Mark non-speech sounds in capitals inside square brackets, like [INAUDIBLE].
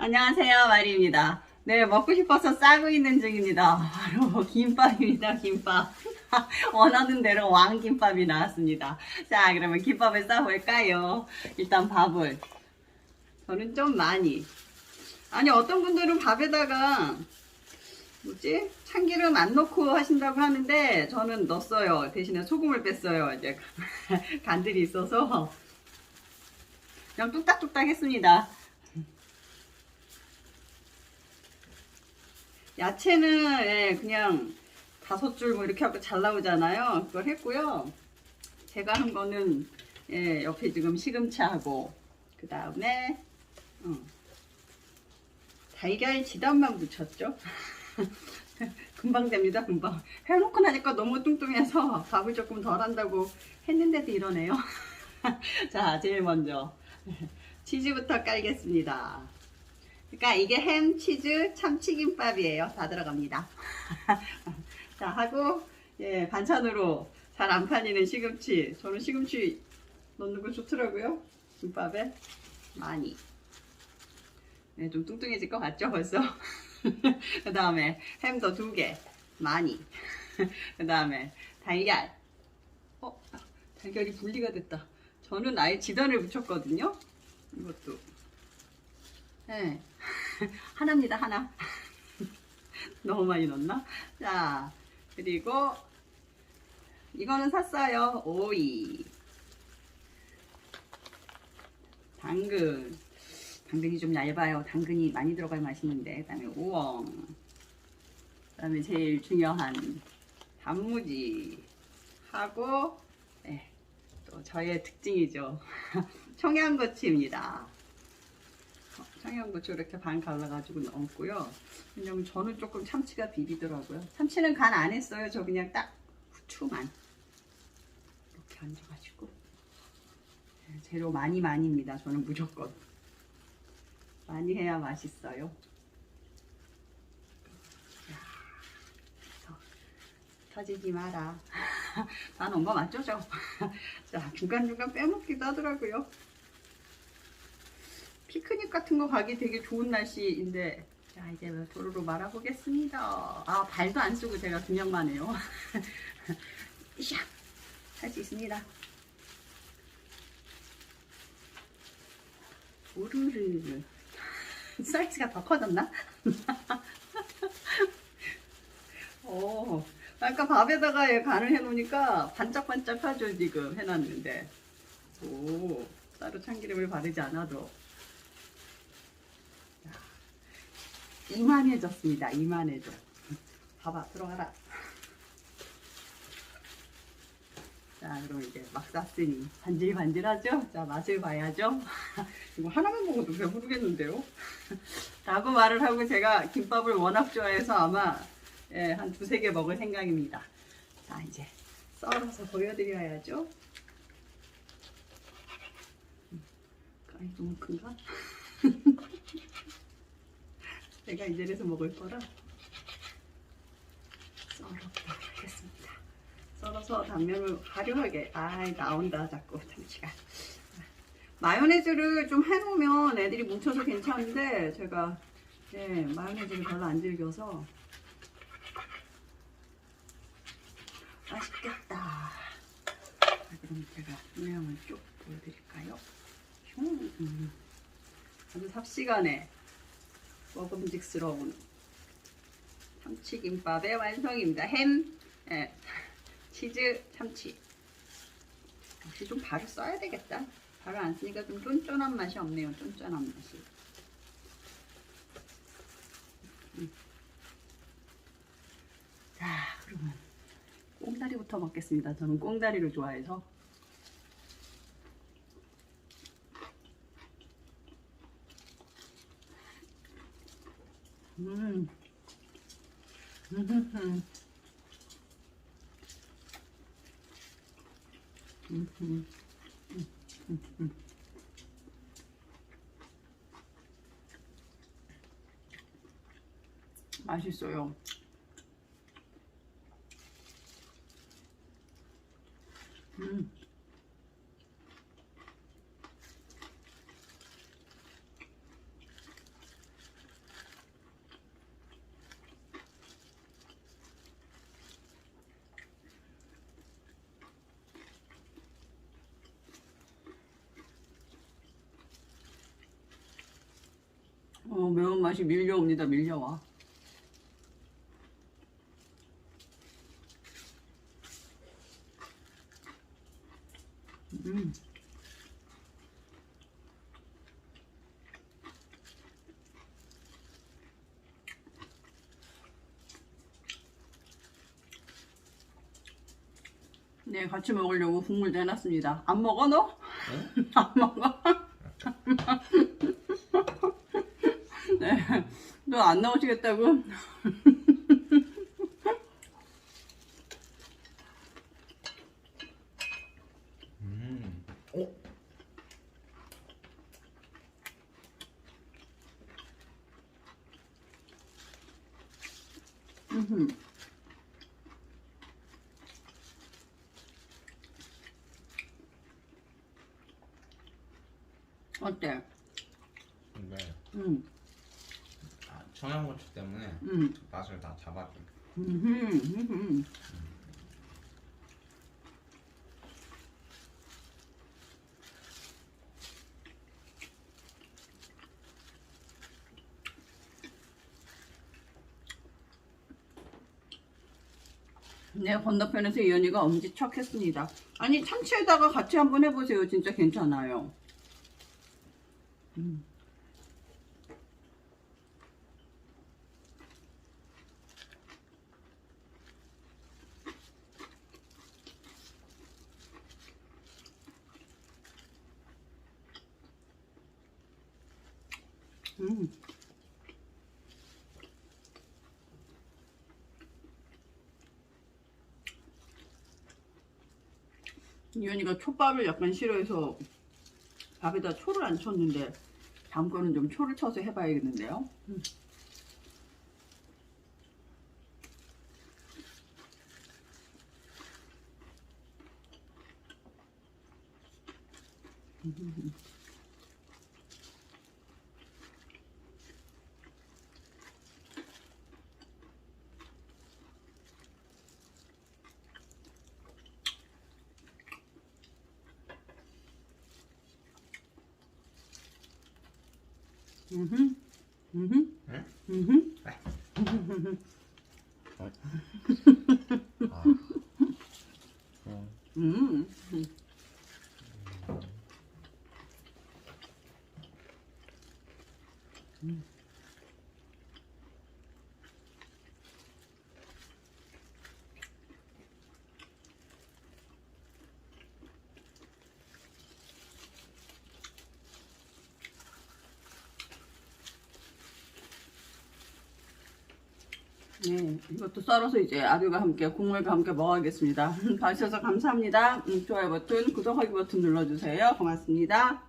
안녕하세요, 마리입니다. 네, 먹고 싶어서 싸고 있는 중입니다. 바로 김밥입니다, 김밥. [LAUGHS] 원하는 대로 왕김밥이 나왔습니다. 자, 그러면 김밥을 싸볼까요? 일단 밥을. 저는 좀 많이. 아니, 어떤 분들은 밥에다가, 뭐지? 참기름 안 넣고 하신다고 하는데, 저는 넣었어요. 대신에 소금을 뺐어요. 이제 [LAUGHS] 간들이 있어서. 그냥 뚝딱뚝딱 했습니다. 야채는 예, 그냥 다섯 줄 뭐 이렇게 하고 잘 나오잖아요. 그걸 했고요. 제가 한 거는 예, 옆에 지금 시금치하고 그 다음에 어, 달걀 지단만 묻혔죠. [LAUGHS] 금방 됩니다, 금방. 해놓고 나니까 너무 뚱뚱해서 밥을 조금 덜 한다고 했는데도 이러네요. [LAUGHS] 자, 제일 먼저 [LAUGHS] 치즈부터 깔겠습니다. 그러니까 이게 햄, 치즈, 참치김밥이에요. 다 들어갑니다. [LAUGHS] 자, 하고 예, 반찬으로 잘 안 팔리는 시금치. 저는 시금치 넣는 거 좋더라고요. 김밥에 많이. 네, 좀 뚱뚱해질 것 같죠, 벌써? [LAUGHS] 그 다음에 햄도 두 개. 많이. [LAUGHS] 그 다음에 달걀. 어, 달걀이 분리가 됐다. 저는 아예 지단을 붙였거든요. 이것도. 네. [LAUGHS] 하나입니다, 하나. [LAUGHS] 너무 많이 넣었나? 자, 그리고 이거는 샀어요. 오이. 당근. 당근이 좀 얇아요. 당근이 많이 들어가야 맛있는데. 그 다음에 우엉. 그 다음에 제일 중요한 단무지. 하고, 네, 또 저의 특징이죠. [LAUGHS] 청양고추입니다. 청양고추 이렇게 반 갈라가지고 넣었고요. 왜냐면 저는 조금 참치가 비리더라고요. 참치는 간 안 했어요. 저 그냥 딱 후추만 이렇게 얹어가지고 네, 재료 많이 많이입니다. 저는 무조건 많이 해야 맛있어요. 터지지 마라. [LAUGHS] 다 넣은 거 맞죠, 저? [LAUGHS] 자, 중간중간 빼먹기도 하더라고요. 피크닉 같은 거 가기 되게 좋은 날씨인데 자 이제 도로로 말아보겠습니다. 아 발도 안 쓰고 제가 그냥만 해요. [LAUGHS] 할수 있습니다. 우르르 [LAUGHS] 사이즈가 더 커졌나? 오, [LAUGHS] 아까 밥에다가 얘 간을 해놓으니까 반짝반짝하죠 지금 해놨는데. 오 따로 참기름을 바르지 않아도 이만해졌습니다. 이만해져. 봐봐, 들어가라. 자, 그럼 이제 막 쌌으니 반질반질하죠? 자, 맛을 봐야죠. [LAUGHS] 이거 하나만 먹어도 배부르겠는데요? [LAUGHS] 라고 말을 하고 제가 김밥을 워낙 좋아해서 아마 예, 한 두세 개 먹을 생각입니다. 자, 이제 썰어서 보여드려야죠. 아이, 너무 큰가? 제가 이제에서 먹을 거라 썰어보도록 하겠습니다. 썰어서 단면을 화려하게 아 나온다 자꾸 참치가 마요네즈를 좀 해놓으면 애들이 뭉쳐서 괜찮은데 제가 예, 마요네즈를 별로 안 즐겨서 맛있겠다. 자, 그럼 제가 모양을 쭉 보여드릴까요? 흉, 음. 아주 삽시간에 먹음직스러운 참치김밥의 완성입니다. 햄, 예, 치즈, 참치. 역시 좀 발을 써야 되겠다. 발을 안 쓰니까 좀 쫀쫀한 맛이 없네요. 쫀쫀한 맛이. 음. 자, 그러면 꽁다리부터 먹겠습니다. 저는 꽁다리를 좋아해서. 음. 음. 음. 음. 맛있어요. 음. 어, 매운맛이 밀려옵니다. 밀려와. 음. 네, 같이 먹으려고 국물 내놨습니다. 안 먹어, 너? [LAUGHS] 안 먹어? 네, 너안 나오시겠다고? 음. 어? 음흠. 어때? 근데 음, 아, 청양고추 때문에 음, 맛을 다 잡아줘. 음흠, 음흠. 네, 건너편에서 이현이가 엄지척 했습니다. 아니 참치에다가 같이 한번 해보세요. 진짜 괜찮아요. 음. 음. 이현이가 초밥을 약간 싫어해서 밥에다 초를 안 쳤는데 다음 거는 좀 초를 쳐서 해봐야겠는데요. 음. 음흠. 음흠. 응? 음흠. 아. 어. 음. 네, 이것도 썰어서 이제 아들과 함께 국물과 함께 먹어야겠습니다. [LAUGHS] 봐주셔서 감사합니다. 음, 좋아요 버튼, 구독하기 버튼 눌러주세요. 고맙습니다.